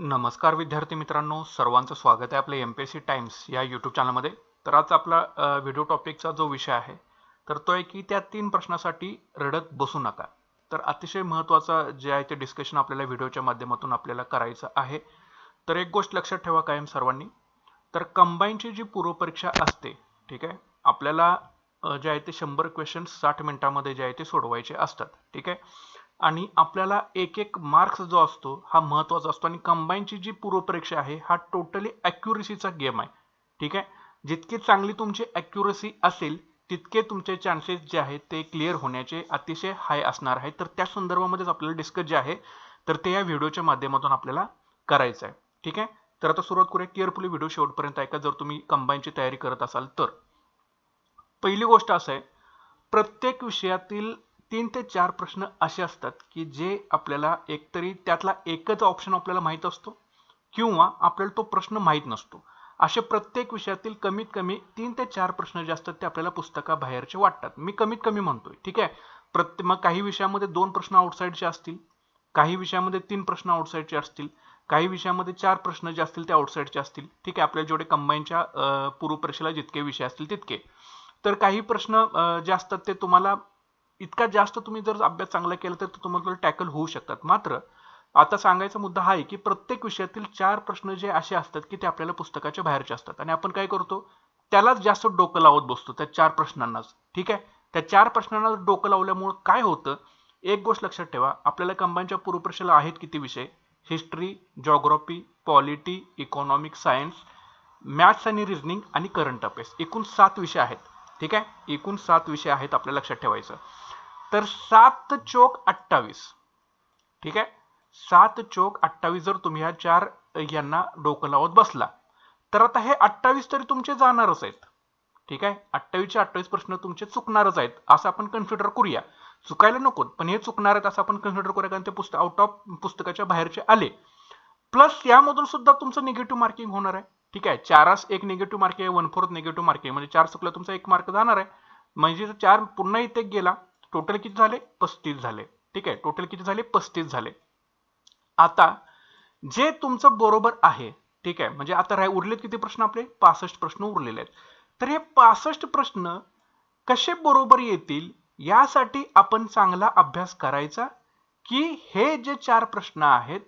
नमस्कार विद्यार्थी मित्रांनो सर्वांचं स्वागत आहे आपल्या M P S C Times या यूट्यूब चॅनलमध्ये तर आज आपला व्हिडिओ टॉपिकचा जो विषय आहे तर तो आहे की त्या तीन प्रश्नासाठी रडत बसू नका. तर अतिशय महत्त्वाचा जे आहे ते डिस्कशन आपल्याला व्हिडिओच्या माध्यमातून आपल्याला करायचं आहे. तर एक गोष्ट लक्षात ठेवा कायम सर्वांनी. तर कंबाईनची जी पूर्वपरीक्षा असते ठीक आहे आपल्याला जे आहे ते शंभर क्वेश्चन साठ मिनिटामध्ये जे आहे ते सोडवायचे असतात ठीक आहे. आणि आपल्याला एक एक मार्क्स जो असतो हा महत्त्वाचा असतो. आणि कंबाईनची जी पूर्वपरीक्षा आहे हा टोटली ॲक्युरेसीचा गेम आहे. ठीक आहे? जितकी चांगली तुमची ॲक्युरेसी असेल तितके तुमचे चान्सेस जे आहेत ते क्लिअर होण्याचे अतिशय हाय असणार आहे. तर त्या संदर्भामध्येच आपल्याला डिस्कस जे आहे तर ते या व्हिडिओच्या माध्यमातून आपल्याला करायचं आहे. ठीक आहे? तर आता सुरुवात करूया. केअरफुली व्हिडिओ शेवटपर्यंत ऐका. जर तुम्ही कंबाईनची तयारी करत असाल तर. पहिली गोष्ट असं आहे प्रत्येक विषयातील तीन ते चार प्रश्न असे असतात की जे आपल्याला एकतरी त्यातला एकच ऑप्शन आपल्याला माहीत असतो किंवा आपल्याला तो प्रश्न माहीत नसतो. असे प्रत्येक विषयातील कमीत कमी तीन ते चार प्रश्न जे असतात ते आपल्याला पुस्तकाबाहेरचे वाटतात. मी कमीत कमी म्हणतोय ठीक आहे? प्रत्येक मग काही विषयामध्ये दोन प्रश्न आउटसाईडचे असतील काही विषयामध्ये तीन प्रश्न आउटसाईडचे असतील काही विषयामध्ये चार प्रश्न जे असतील ते आउटसाईडचे असतील ठीक आहे? आपल्याला जेवढे कंबाईनच्या पूर्वपरीक्षेला जितके विषय असतील तितके. तर काही प्रश्न जे असतात ते तुम्हाला इतका जास्त तुम्ही जर अभ्यास चांगला केला तर तुम्हाला टॅकल होऊ शकतात. मात्र आता सांगायचा मुद्दा हा आहे की प्रत्येक विषयातील चार प्रश्न जे असे असतात की ते आपल्याला पुस्तकाच्या बाहेरचे असतात. आणि आपण काय करतो? त्यालाच जास्त डोकं लावत बसतो त्या चार प्रश्नांनाच. ठीक आहे? त्या चार प्रश्नांना डोकं लावल्यामुळं काय होतं? एक गोष्ट लक्षात ठेवा. आपल्याला कंबाईनच्या पूर्वपरीक्षेला आहेत किती विषय? History geography polity economic science maths आणि रिझनिंग आणि करंट अफेअर्स. एकूण सात विषय आहेत. ठीक आहे? एकूण सात विषय आहेत आपल्या लक्षात ठेवायचं. तर सात चोक अठ्ठावीस. ठीक आहे? सात चोक अठ्ठावीस जर तुम्ही ह्या चार यांना डोकं लावत बसला तर आता हे अठ्ठावीस तरी तुमचे जाणारच आहेत. ठीक आहे? अठ्ठावीसचे अठ्ठावीस प्रश्न तुमचे चुकणारच आहेत असं आपण कन्सिडर करूया. चुकायला नको पण हे चुकणार आहेत असं आपण कन्सिडर करूया कारण ते पुस्तक आउट ऑफ पुस्तकाच्या बाहेरचे आले. प्लस यामधून सुद्धा तुमचं निगेटिव्ह मार्किंग होणार आहे. ठीक आहे? चारास एक निगेटिव्ह मार्क आहे वन फोर्थ निगेटिव्ह मार्क आहे. म्हणजे चार चुकला तुमचा एक मार्क जाणार आहे. म्हणजे चार पुन्हा इथे गेला टोटल किती झाले? पस्तीस झाले. ठीक आहे? टोटल किती झाले? पस्तीस झाले. आता जे तुमचं बरोबर आहे ठीक आहे? म्हणजे आता राह उरलेत किती प्रश्न आपले? पासष्ट प्रश्न उरलेले आहेत. तर हे पासष्ट प्रश्न कसे बरोबर येतील? यासाठी आपण चांगला अभ्यास करायचा की हे जे चार प्रश्न आहेत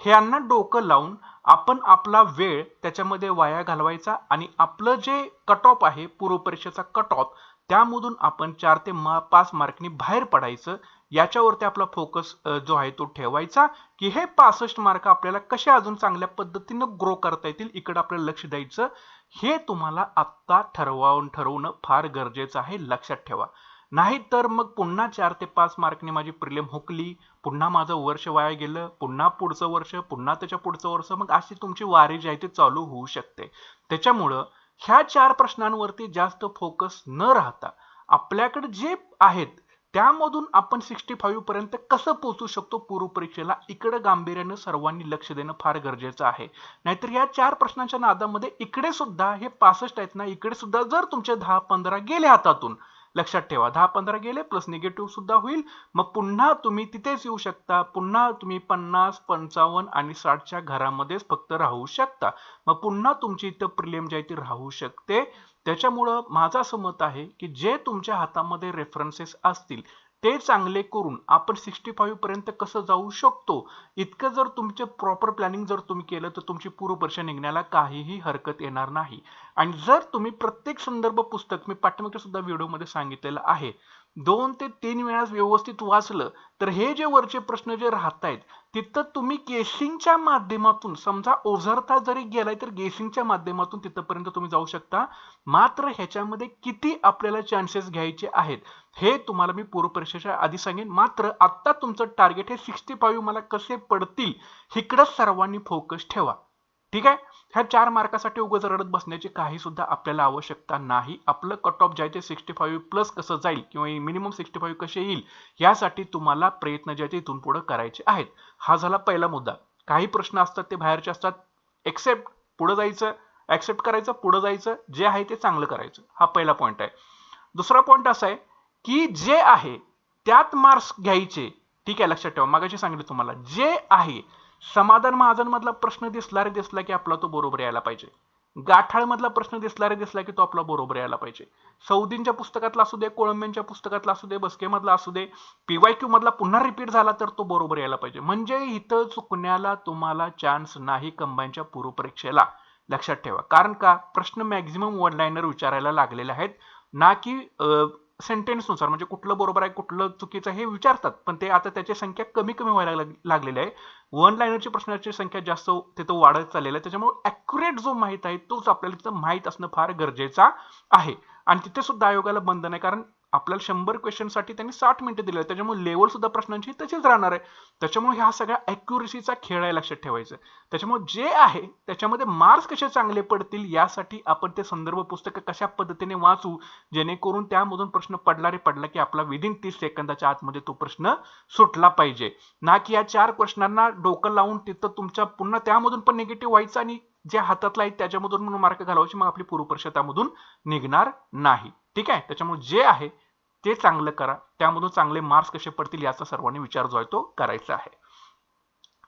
ह्यांना डोकं लावून आपण आपला वेळ त्याच्यामध्ये वाया घालवायचा आणि आपलं जे कट ऑफ आहे पूर्वपरीक्षेचा कट ऑफ त्यामधून आपण चार ते मा पाच मार्कनी बाहेर पडायचं. याच्यावरती आपला फोकस जो आहे तो ठेवायचा. की हे पासष्ट मार्क आपल्याला कसे अजून चांगल्या पद्धतीनं ग्रो करता येतील इकडे आपल्याला लक्ष द्यायचं. हे तुम्हाला आत्ता ठरवावून ठरवणं फार गरजेचं आहे. लक्षात ठेवा. नाहीतर मग पुन्हा चार ते पाच मार्कने माझी प्रिलिम हुकली. पुन्हा माझं वर्ष वाया गेलं. पुन्हा पुढचं वर्ष पुन्हा त्याच्या पुढचं वर्ष. मग अशी तुमची वारी जी आहे ती चालू होऊ शकते. त्याच्यामुळं ह्या चार प्रश्नांवरती जास्त फोकस न राहता आपल्याकडे जे आहेत त्यामधून आपण सिक्स्टी फाईव्ह पर्यंत कसं पोहोचू शकतो पूर्वपरीक्षेला इकडे गांभीर्यानं सर्वांनी लक्ष देणं फार गरजेचं आहे. नाहीतर या चार प्रश्नांच्या नादामध्ये इकडे सुद्धा हे पासष्ट आहेत ना इकडे सुद्धा जर तुमचे दहा पंधरा गेले हातातून लक्षात ठेवा. दहा पंधरा गेले प्लस निगेटिव्ह सुद्धा होईल. मग पुन्हा तुम्ही तिथेच येऊ शकता. पुन्हा तुम्ही पन्नास पंचावन्न आणि साठच्या घरामध्येच फक्त राहू शकता. मग पुन्हा तुमची इथं प्रिलियम जी आहे ती राहू शकते. त्याच्यामुळं माझं असं मत आहे की जे तुमच्या हातामध्ये रेफरन्सेस असतील ते चांगले करून आपण सिक्स्टी फाईव्ह पर्यंत कसं जाऊ शकतो? इतकं जर तुमचे प्रॉपर प्लॅनिंग जर तुम्ही केलं तर तुमची पूर्वपरीक्षा निघण्याला काहीही हरकत येणार नाही. आणि जर तुम्ही प्रत्येक संदर्भ पुस्तक मी पाठीमागच्या सुद्धा व्हिडिओमध्ये सांगितलेलं आहे दोन ते तीन वेळा व्यवस्थित वाचलं तर हे जे वरचे प्रश्न जे राहत आहेत तिथं तुम्ही गेसिंगच्या माध्यमातून समजा ओझरता जरी गेलाय तर गेसिंगच्या माध्यमातून तिथपर्यंत तुम्ही जाऊ शकता. मात्र ह्याच्यामध्ये किती आपल्याला चान्सेस घ्यायचे आहेत हे तुम्हाला मी पूर्वपरीक्षेच्या आधी सांगेन. मात्र आत्ता तुमचं टार्गेट हे सिक्स्टी फाईव्ह मला कसे पडतील इकडंच सर्वांनी फोकस ठेवा. ठीक आहे? ह्या चार मार्कासाठी उगाच रडत बसण्याची काही सुद्धा आपल्याला आवश्यकता नाही आपलं कट ऑफ जे सिक्स्टी फाईव्ह प्लस कसं जाईल किंवा मिनिमम सिक्स्टी फाईव्ह कसे येईल यासाठी तुम्हाला प्रयत्न जे आहेत इथून पुढे करायचे आहेत. हा झाला पहिला मुद्दा. काही प्रश्न असतात ते बाहेरचे असतात. एक्सेप्ट पुढे जायचं. ऍक्सेप्ट करायचं पुढे जायचं. जे आहे ते चांगलं करायचं. हा पहिला पॉईंट आहे. दुसरा पॉईंट असा आहे की जे आहे त्यात मार्क्स घ्यायचे. ठीक आहे लक्षात ठेवा. मागाशी सांगितलं तुम्हाला. जे आहे समाधान महाजन मधला प्रश्न दिसला रे दिसला की आपला तो बरोबर यायला पाहिजे. गाठाळ मधला प्रश्न दिसला रे दिसला की तो आपला बरोबर यायला पाहिजे. सौदींच्या पुस्तकातला असू दे कोळंब्यांच्या पुस्तकातला असू दे बसके मधला असू दे पीवाय क्यू मधला पुन्हा रिपीट झाला तर तो बरोबर यायला पाहिजे. म्हणजे इथं चुकण्याला तुम्हाला चान्स नाही कंबाईनच्या पूर्वपरीक्षेला. लक्षात ठेवा. कारण का? प्रश्न मॅक्झिमम वन लाईनर विचारायला लागलेले आहेत. ना की सेंटेन्सनुसार म्हणजे कुठलं बरोबर आहे कुठलं चुकीचं हे विचारतात. पण ते आता त्याची संख्या कमी कमी व्हायला लाग- लागलेली आहे. वन लाईनरची प्रश्नाची संख्या जास्त तिथं वाढत चाललेली आहे. त्याच्यामुळे ॲक्युरेट जो माहीत आहे तोच आपल्याला तिथं माहीत असणं फार गरजेचा आहे. आणि तिथे सुद्धा आयोगाला बंधन आहे. कारण आपल्याला शंभर क्वेश्चनसाठी त्यांनी साठ मिनिटं दिले त्याच्यामुळे लेवल सुद्धा प्रश्नांची तशीच राहणार आहे. त्याच्यामुळे ह्या सगळ्या अॅक्युरेसीचा खेळ आहे लक्षात ठेवायचं. त्याच्यामुळे जे आहे त्याच्यामध्ये मार्क्स कसे चांगले पडतील यासाठी आपण ते संदर्भ पुस्तकं कशा पद्धतीने वाचू जेणेकरून त्यामधून प्रश्न पडला रे पडला की आपला विदिन तीस सेकंदाच्या आतमध्ये तो प्रश्न सुटला पाहिजे. ना की या चार प्रश्नांना डोकं लावून तिथं तुमच्या पुन्हा त्यामधून पण निगेटिव्ह व्हायचं आणि जे हातातला आहे त्याच्यामधून म्हणून मार्क घालवायचे मग आपली पूर्वपरीक्षा त्यामधून निघणार नाही. ठीक आहे? त्याच्यामुळे जे आहे ते चांगलं करा. त्यामधून चांगले मार्क्स कसे पडतील याचा सर्वांनी विचार जो आहे तो करायचा आहे.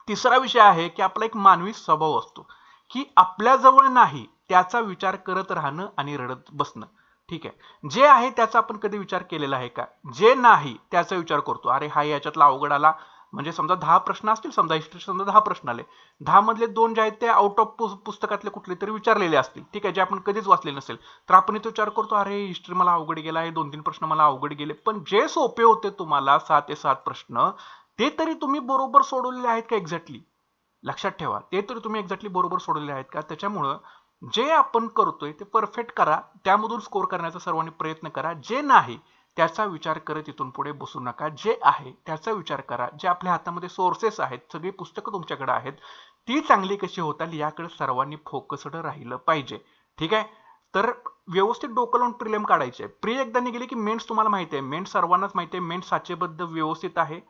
तिसरा विषय आहे की आपला एक मानवी स्वभाव असतो की आपल्याजवळ नाही त्याचा विचार करत राहणं आणि रडत बसणं. ठीक आहे? जे आहे त्याचा आपण कधी विचार केलेला आहे का? जे नाही त्याचा विचार करतो. अरे हा याच्यातला अवघड आला. म्हणजे समजा दहा प्रश्न असतील समजा हिस्ट्री समजा दहा प्रश्न आले. दहा मधले दोन जे आहेत ते आउट ऑफ पुस्तकातले कुठले तरी विचारलेले असतील. ठीक आहे जे आपण कधीच वाचले नसेल. तर आपण इथे विचार करतो अरे हिस्ट्री मला अवघड गेला आहे दोन तीन प्रश्न मला अवघड गेले. पण जे सोपे होते तुम्हाला सात ते सात प्रश्न ते तरी तुम्ही बरोबर सोडवलेले आहेत का एक्झॅक्टली लक्षात ठेवा ते तरी तुम्ही एक्झॅक्टली बरोबर सोडवलेले आहेत का? त्याच्यामुळं जे आपण करतोय ते परफेक्ट करा. त्यामधून स्कोर करण्याचा सर्वांनी प्रयत्न करा. जे नाही त्याचा विचार करत इथून पुढे बसू नका. जे आहे त्याचा विचार करा. जे आपल्या हातामध्ये सोर्सेस आहेत सगळी पुस्तकं तुमच्याकडे आहेत ती चांगली कशी होताल याकडे सर्वांनी फोकस्ड राहिलं पाहिजे. ठीक आहे? तर व्यवस्थित डोकं लावून प्रिलियम काढायचे प्री एकदा निघेली की मेन्स तुम्हाला माहिती आहे. मेन्स सर्वांनाच माहिती आहे. मेन्स साचेबद्ध व्यवस्थित आहे.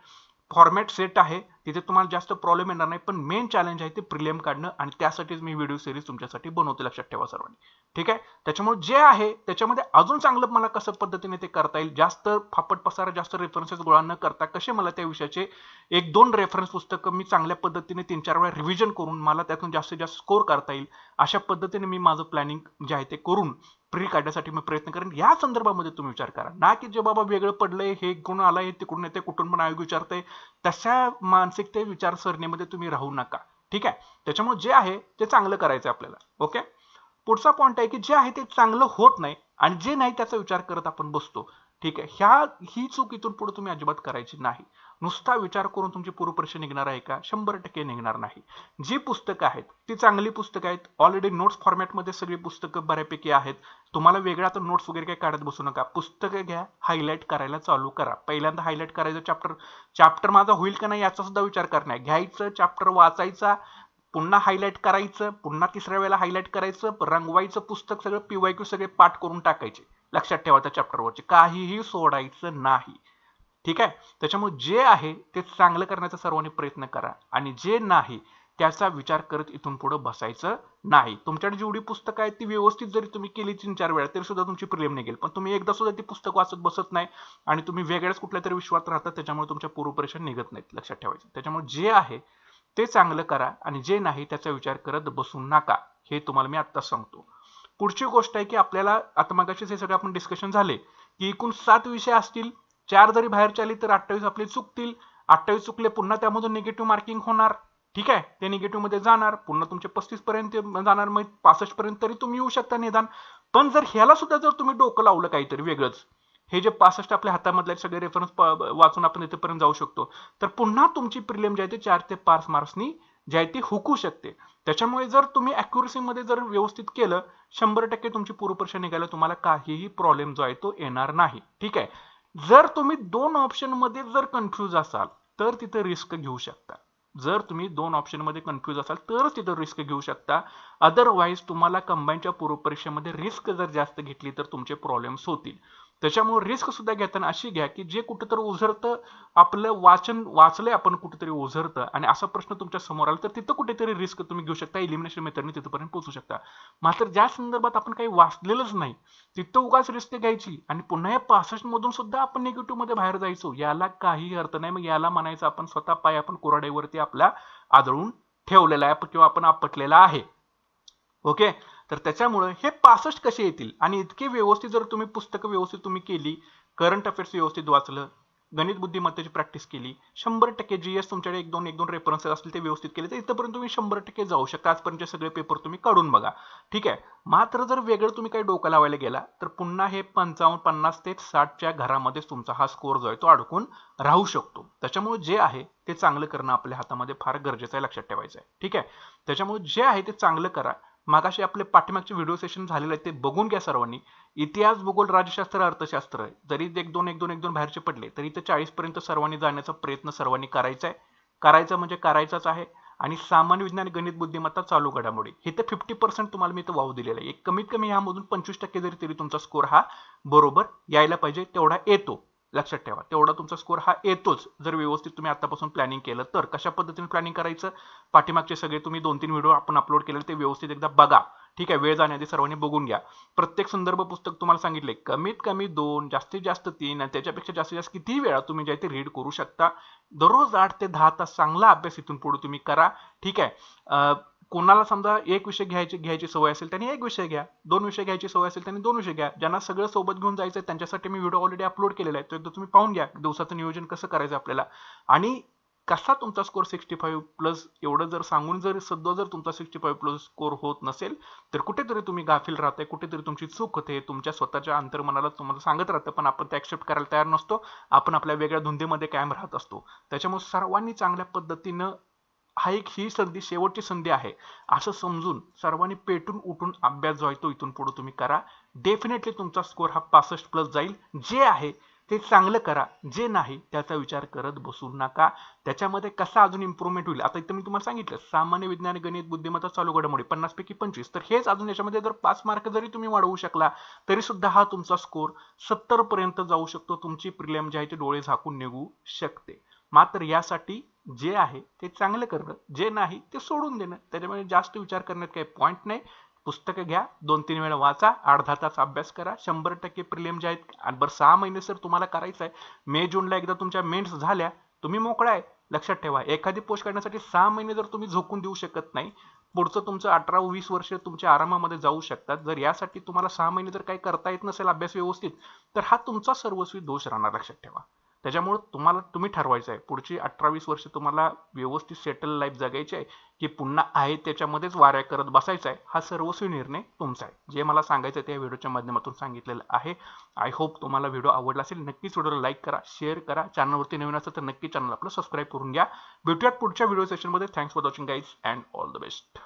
फॉर्मॅट सेट आहे. तिथे तुम्हाला जास्त प्रॉब्लेम येणार नाही. पण मेन चॅलेंज आहे ते प्रिलियम काढणं आणि त्यासाठीच मी व्हिडिओ सिरीज तुमच्यासाठी बनवते. लक्षात ठेवा सर्वांनी. ठीक आहे? त्याच्यामुळे जे आहे त्याच्यामध्ये अजून चांगलं मला कसं पद्धतीने ते करता येईल जास्त फापट पसारा जास्त रेफरन्सेस गोळा न करता कसे मला त्या विषयाचे एक दोन रेफरन्स पुस्तकं मी चांगल्या पद्धतीने तीन चार वेळा रिव्हिजन करून मला त्यातून जास्तीत जास्त स्कोर करता येईल अशा पद्धतीने मी माझं प्लॅनिंग जे आहे ते करून प्री काढण्यासाठी मी प्रयत्न करेन. या संदर्भामध्ये तुम्ही विचार करा. ना की जे बाबा वेगळं पडलंय हे कोण आहे तिकडून येते कुठून पण आयोग विचारतंय तशा मानसिकते विचारसरणीमध्ये तुम्ही राहू नका. ठीक आहे? त्याच्यामुळे जे आहे ते चांगलं करायचं आपल्याला. ओके? पुढचा पॉईंट आहे की जे आहे ते चांगलं होत नाही आणि जे नाही त्याचा विचार करत आपण बसतो. ठीक आहे. ह्या ही चूक इथून पुढे तुम्ही अजिबात करायची नाही. नुसता विचार करून तुमची पूर्वपरीक्षा निघणार आहे का? शंभर टक्के निघणार नाही. जी पुस्तकं आहेत ती चांगली पुस्तकं आहेत. ऑलरेडी नोट्स फॉर्मॅटमध्ये सगळी पुस्तकं बऱ्यापैकी आहेत. तुम्हाला वेगळा तर नोट्स वगैरे काही काढत बसू नका. पुस्तकं घ्या हायलाईट करायला चालू करा. पहिल्यांदा हायलाईट करायचं चॅप्टर चॅप्टर माझा होईल का नाही याचा सुद्धा विचार करणार. घ्यायचं चॅप्टर वाचायचा पुन्हा हायलाईट करायचं पुन्हा तिसऱ्या वेळेला हायलाईट करायचं रंगवायचं पुस्तक सगळं पीवायक्यू सगळे पाठ करून टाकायचे. लक्षात ठेवा त्या चॅप्टरवरचे काहीही सोडायचं नाही. ठीक आहे? त्याच्यामुळे जे आहे ते चांगलं करण्याचा सर्वांनी प्रयत्न करा. आणि जे नाही त्याचा विचार करत इथून पुढे बसायचं नाही. तुमच्याकडे जेवढी पुस्तकं आहेत ती व्यवस्थित जरी तुम्ही केली तीन चार वेळा तरी सुद्धा तुमची प्रेम निघेल. पण तुम्ही एकदा सुद्धा ती पुस्तक वाचत बसत नाही आणि तुम्ही वेगळ्याच कुठल्या तरी विश्वात राहतात त्याच्यामुळे तुमच्या पूर्वपरीक्षा निघत नाहीत. लक्षात ठेवायचं. त्याच्यामुळे जे आहे ते चांगलं करा आणि जे नाही त्याचा विचार करत बसू नका हे तुम्हाला मी आत्ता सांगतो. पुढची गोष्ट आहे की आपल्याला आता मगाशीच हे सगळं आपण डिस्कशन झाले की एकूण सात विषय असतील चार जरी बाहेरचे आले तर अठ्ठावीस आपले चुकतील अठ्ठावीस चुकले पुन्हा त्यामधून निगेटिव्ह मार्किंग होणार ठीक आहे? ते निगेटिव्हमध्ये जाणार पुन्हा तुमचे पस्तीस पर्यंत जाणार मग पासष्ट पर्यंत तरी तुम्ही येऊ शकता निदान. पण जर ह्याला सुद्धा जर तुम्ही डोकं लावलं काहीतरी वेगळंच हे जे पासष्ट आपल्या हातामधले सगळे रेफरन्स वाचून आपण इथेपर्यंत जाऊ शकतो. तर पुन्हा तुमची प्रिलियम जे आहे ते चार ते पाच मार्क्सनी जे आहे ती हुकू शकते. त्याच्यामुळे जर तुम्ही मध्ये जर व्यवस्थित केलं शंभर टक्के तुमची पूर्वपरीक्षा निघायला तुम्हाला काहीही प्रॉब्लेम जो आहे तो येणार नाही. ठीक आहे? जर तुम्ही दोन ऑप्शनमध्ये जर कन्फ्यूज असाल तर तिथे रिस्क घेऊ शकता. जर तुम्ही दोन ऑप्शनमध्ये कन्फ्यूज असाल तरच तिथं रिस्क घेऊ शकता. अदरवाईज तुम्हाला कंबाईनच्या पूर्वपरीक्षेमध्ये रिस्क जर जास्त घेतली तर तुमचे प्रॉब्लेम्स होतील. त्याच्यामुळे रिस्क सुद्धा घेताना अशी घ्या की जे कुठंतरी उझरतं आपलं वाचन वाचलंय आपण कुठेतरी उझरतं आणि असा प्रश्न तुमच्यासमोर आला तर तिथं कुठेतरी रिस्क तुम्ही घेऊ शकता इलिमिनेशन मेथडने तिथपर्यंत पोहोचू शकता. मात्र ज्या संदर्भात आपण काही वाचलेलंच नाही तिथं उगाच रिस्क घ्यायची आणि पुन्हा या पासष्ट मधून सुद्धा आपण निगेटिव्हमध्ये बाहेर जायचो याला काही अर्थ नाही मग याला म्हणायचं आपण स्वतः पाय आपण कोराड्यावरती आपल्या आदळून ठेवलेला आहे किंवा आपण आपटलेला आहे. ओके तर त्याच्यामुळे हे पासष्ट कसे येतील? आणि इतके व्यवस्थित जर तुम्ही पुस्तकं व्यवस्थित तुम्ही केली करंट अफेअर्स व्यवस्थित वाचलं गणित बुद्धिमत्तेची प्रॅक्टिस केली शंभर टक्के जी एस तुमच्याकडे एक दोन एक दोन रेफरन्सेस असतील ते व्यवस्थित केले तर इथंपर्यंत तुम्ही शंभर टक्के जाऊ शकता. आजपर्यंतचे सगळे पेपर तुम्ही काढून बघा. ठीक आहे? मात्र जर वेगळं तुम्ही काही डोकं लावायला गेला तर पुन्हा हे पंचावन्न पन्नास ते साठच्या घरामध्येच तुमचा हा स्कोअर जो आहे तो अडकून राहू शकतो. त्याच्यामुळे जे आहे ते चांगलं करणं आपल्या हातामध्ये फार गरजेचं आहे लक्षात ठेवायचं आहे. ठीक आहे? त्याच्यामुळे जे आहे ते चांगलं करा. मागाशी आपले पाठीमागचे व्हिडिओ सेशन झालेले आहेत ते बघून घ्या सर्वांनी. इतिहास भूगोल राज्यशास्त्र अर्थशास्त्र जरी एक दोन एक दोन एक दोन बाहेरचे पडले तरी ते चाळीसपर्यंत सर्वांनी जाण्याचा प्रयत्न सर्वांनी करायचा आहे. करायचं म्हणजे करायचाच आहे आणि सामान्य विज्ञान गणित बुद्धिमत्ता चालू घडामोडी. हे तर फिफ्टी पर्सेंट तुम्हाला मी इथं वाव दिलेला आहे. एक कमीत कमी ह्यामधून पंचवीस टक्के जरी तरी तुमचा स्कोर हा बरोबर यायला पाहिजे तेवढा येतो. लक्षात ठेवा. तेवढा तुमचा स्कोर हा येतोच. जर व्यवस्थित तुम्ही आतापासून प्लॅनिंग केलं तर कशा पद्धतीने प्लॅनिंग करायचं? पाठीमागचे सगळे तुम्ही दोन तीन व्हिडिओ आपण अपलोड केलेले ते व्यवस्थित एकदा बघा. ठीक आहे वेळ जाण्याआधी सर्वांनी बघून घ्या. प्रत्येक संदर्भ पुस्तक तुम्हाला सांगितले कमीत कमी दोन जास्तीत जास्त तीन आणि त्याच्यापेक्षा जास्तीत जास्त किती वेळा तुम्ही जे ते रीड करू शकता? दररोज आठ ते दहा तास चांगला अभ्यास इथून पुढे तुम्ही करा. ठीक आहे. कोणाला समजा एक विषय घ्यायची घ्यायची सवय असेल त्यांनी एक विषय घ्या. दोन विषय घ्यायची सवय असेल त्यांनी दोन विषय घ्या. ज्यांना सगळं सोबत घेऊन जायचं त्यांच्यासाठी मी व्हिडिओ ऑलरेडी अपलोड केलेला आहे. तो एकदा तुम्ही पाहून घ्या दिवसाचं नियोजन कसं करायचं आपल्याला. आणि कसा तुमचा स्कोर सिक्स्टी फाईव्ह प्लस एवढं जर सांगून जर सध्या जर तुमचा सिक्स्टी फाईव्ह प्लस स्कोर होत नसेल तर कुठेतरी तुम्ही गाफील राहताय कुठेतरी तुमची चूक होते तुमच्या स्वतःच्या अंतर्मनाला तुम्हाला सांगत राहतं पण आपण ते ऍक्सेप्ट करायला तयार नसतो. आपण आपल्या वेगळ्या धुंदीमध्ये कायम राहत असतो. त्याच्यामुळे सर्वांनी चांगल्या पद्धतीनं हा एक ही संधी शेवटची संधी आहे. असं समजून सर्वांनी पेटून उठून अभ्यास जो आहे तो इथून पुढे तुम्ही करा. डेफिनेटली तुमचा स्कोर हा पासष्ट प्लस जाईल. जे आहे ते चांगलं करा. जे नाही त्याचा विचार करत बसू नका. त्याच्यामध्ये कसा अजून इम्प्रूव्हमेंट होईल? आता इथं मी तुम्हाला सांगितलं सामान्य विज्ञान गणित बुद्धिमत्ता चालू घडामोडी पन्नास पैकी पंचवीस. तर हेच अजून याच्यामध्ये जर पाच मार्क जरी तुम्ही वाढवू शकला तरी सुद्धा हा तुमचा स्कोर सत्तर पर्यंत जाऊ शकतो. तुमची प्रिलियम जी आहे ती डोळे झाकून निघू शकते. मात्र यासाठी जे आहे ते चांगलं करणं जे नाही ते सोडून देणं. त्याच्यामुळे जास्त विचार करण्यात काही पॉईंट नाही. पुस्तकं घ्या दोन तीन वेळा वाचा अर्धा तास अभ्यास करा. शंभर टक्के प्रिलियम जे आहेत आणि बरं सहा महिने सर तुम्हाला करायचं आहे. मे जूनला एकदा तुमच्या मेन्स झाल्या तुम्ही मोकळा आहे. लक्षात ठेवा एखादी पोस्ट काढण्यासाठी सहा महिने जर तुम्ही झोकून देऊ शकत नाही पुढचं तुमचं अठरा वीस वर्ष तुमच्या आरामामध्ये जाऊ शकतात. जर यासाठी तुम्हाला सहा महिने जर काही करता येत नसेल अभ्यास व्यवस्थित तर हा तुमचा सर्वस्वी दोष राहणार लक्षात ठेवा. त्याच्यामुळे तुम्हाला तुम्ही ठरवायचं आहे पुढची अठरा वीस वर्ष तुम्हाला व्यवस्थित सेटल लाईफ जगायची आहे. की पुन्हा आहे त्याच्यामध्येच वाऱ्या करत बसायचा आहे हा सर्वस्वी निर्णय तुमचा आहे. जे मला सांगायचं त्या व्हिडिओच्या माध्यमातून सांगितलेलं आहे. आय होप तुम्हाला व्हिडिओ आवडला असेल नक्कीच व्हिडिओला लाईक करा शेअर करा. चॅनलवरती नवीन असेल तर नक्की चॅनल आपलं सबस्क्राईब करून घ्या. भेटूयात पुढच्या व्हिडिओ सेशनमध्ये thanks for watching guys and all the best